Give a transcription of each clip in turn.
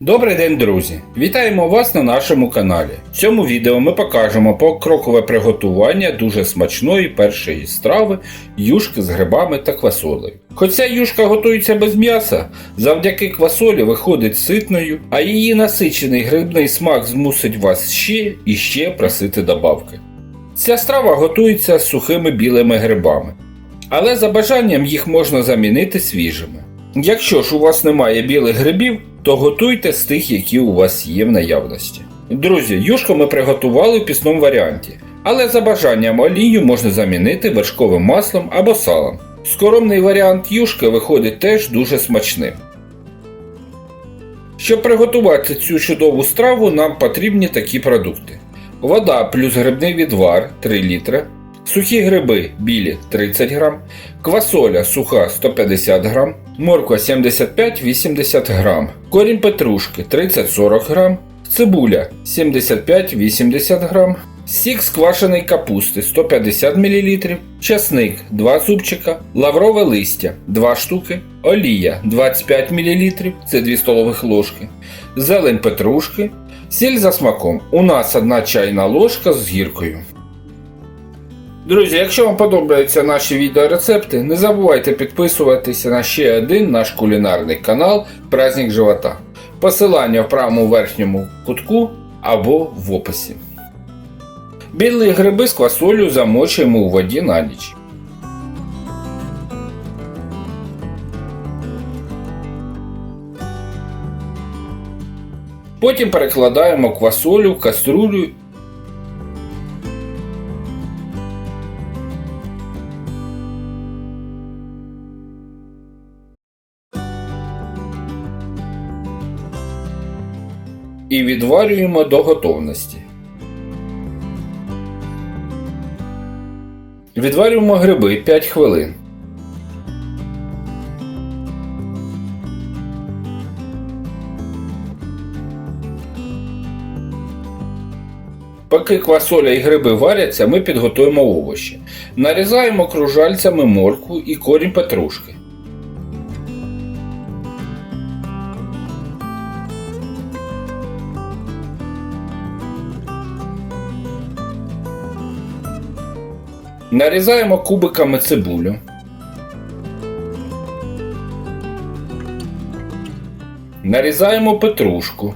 Добрий день, друзі! Вітаємо вас на нашому каналі. В цьому відео ми покажемо покрокове приготування дуже смачної першої страви юшки з грибами та квасолею. Хоч юшка готується без м'яса, завдяки квасолі виходить ситною, а її насичений грибний смак змусить вас ще і ще просити добавки. Ця страва готується з сухими білими грибами, але за бажанням їх можна замінити свіжими. Якщо ж у вас немає білих грибів, то готуйте з тих, які у вас є в наявності. Друзі, юшку ми приготували в пісному варіанті, але за бажанням олію можна замінити вершковим маслом або салом. Скоромний варіант юшки виходить теж дуже смачним. Щоб приготувати цю чудову страву, нам потрібні такі продукти: вода плюс грибний відвар 3 літри, сухі гриби білі 30 г, квасоля суха 150 г, морква 75-80 г, корінь петрушки 30-40 г, цибуля 75-80 г, сік з квашеної капусти 150 мл, часник 2 зубчика, лаврове листя 2 штуки, олія 25 мл, це 2 столових ложки, зелень петрушки, сіль за смаком. У нас 1 чайна ложка з гіркою. Друзі, якщо вам подобаються наші відеорецепти, не забувайте підписуватися на ще один наш кулінарний канал Праздник Живота. Посилання в правому верхньому кутку або в описі. Білі гриби з квасолю замочуємо у воді на ніч. Потім перекладаємо квасолю в каструлю і відварюємо до готовності. Відварюємо гриби 5 хвилин. Поки квасоля і гриби варяться, ми підготуємо овочі. Нарізаємо кружальцями моркву і корінь петрушки. Нарізаємо кубиками цибулю. Нарізаємо петрушку.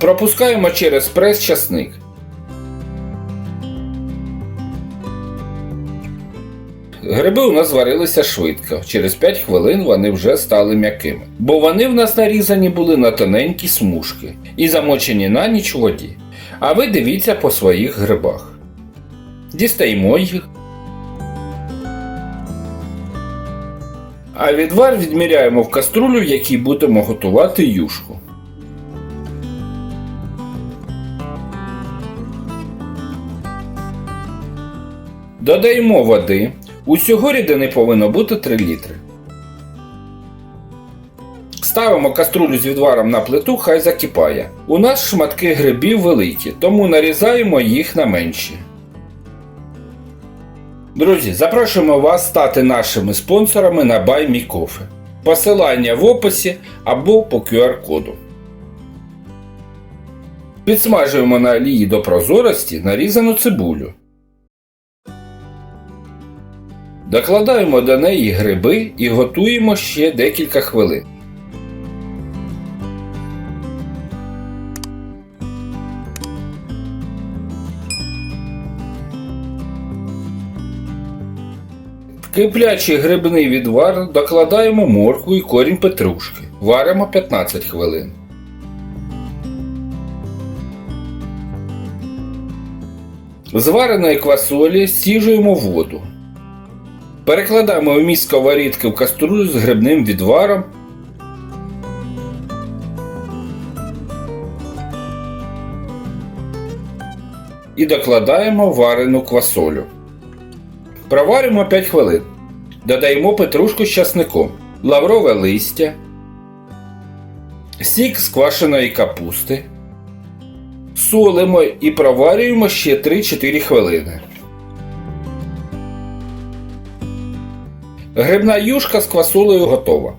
Пропускаємо через прес часник. Гриби у нас зварилися швидко. Через 5 хвилин вони вже стали м'якими. Бо вони в нас нарізані були на тоненькі смужки і замочені на ніч у воді. А ви дивіться по своїх грибах. Дістаємо їх. А відвар відміряємо в каструлю, в якій будемо готувати юшку. Додаємо води. Усього рідини повинно бути 3 літри. Ставимо каструлю з відваром на плиту, хай закипає. У нас шматки грибів великі, тому нарізаємо їх на менші. Друзі, запрошуємо вас стати нашими спонсорами на BuyMeCoffee. Посилання в описі або по QR-коду. Підсмажуємо на олії до прозорості нарізану цибулю. Докладаємо до неї гриби і готуємо ще декілька хвилин. Киплячий грибний відвар докладаємо моркву і корінь петрушки. Варимо 15 хвилин. З вареної квасолі сіжуємо воду. Перекладаємо в міст сковорідки в каструлю з грибним відваром. І докладаємо варену квасолю. Проваримо 5 хвилин. Додаємо петрушку з часником, лаврове листя, сік сквашеної капусти. Солимо і проварюємо ще 3-4 хвилини. Грибна юшка з квасолею готова.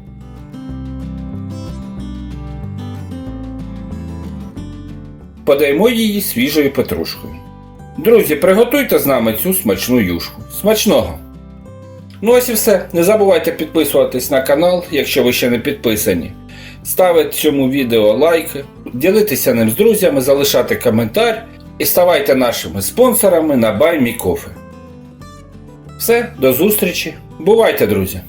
Подаємо її свіжою петрушкою. Друзі, приготуйте з нами цю смачну юшку. Смачного! Ну ось і все. Не забувайте підписуватись на канал, якщо ви ще не підписані. Ставити цьому відео лайки, ділитися ним з друзями, залишати коментар і ставайте нашими спонсорами на BuyMeCoffee. Все, до зустрічі. Бувайте, друзі!